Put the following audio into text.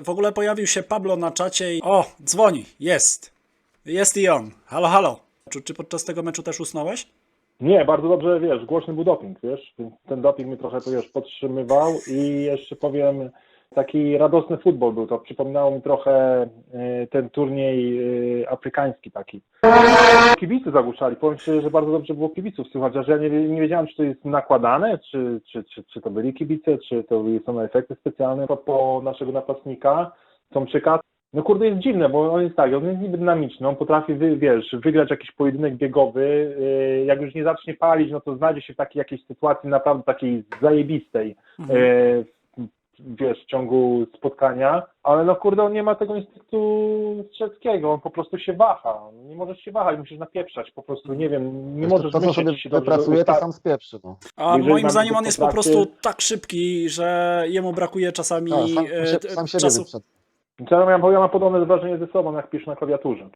W ogóle pojawił się Pablo na czacie i... O, dzwoni, jest. Jest i on. Halo, halo. Czy, czy podczas tego meczu też usnąłeś? Nie, bardzo dobrze, wiesz, głośny był doping, wiesz, ten doping mnie trochę, wiesz, podtrzymywał i jeszcze powiem, taki radosny futbol był, to przypominało mi trochę y, ten turniej y, afrykański taki. Kibice zagłuszali, powiem Ci, że bardzo dobrze było kibiców słychać, chociaż ja nie, nie wiedziałem, czy to jest nakładane, czy, czy, czy, czy to byli kibice, czy to są efekty specjalne po, po naszego napastnika, Tomczyka. No kurde, jest dziwne, bo on jest tak, on jest niby dynamiczny, on potrafi, wy, wiesz, wygrać jakiś pojedynek biegowy, yy, jak już nie zacznie palić, no to znajdzie się w takiej jakiejś sytuacji naprawdę takiej zajebistej, yy, wiesz, w ciągu spotkania, ale no kurde, on nie ma tego instynktu strzeleckiego, on po prostu się waha, nie możesz się wahać, musisz napieprzać, po prostu, nie wiem, nie możesz to, co sobie dobrze wypracuje, to sam spieprzy. No. A Jeżeli moim zdaniem on jest po prostu tak szybki, że jemu brakuje czasami Tak, sam, e, się, t- sam siebie czasu. Ja mam, ja mam podobne wrażenie ze sobą, jak piszę na klawiaturze.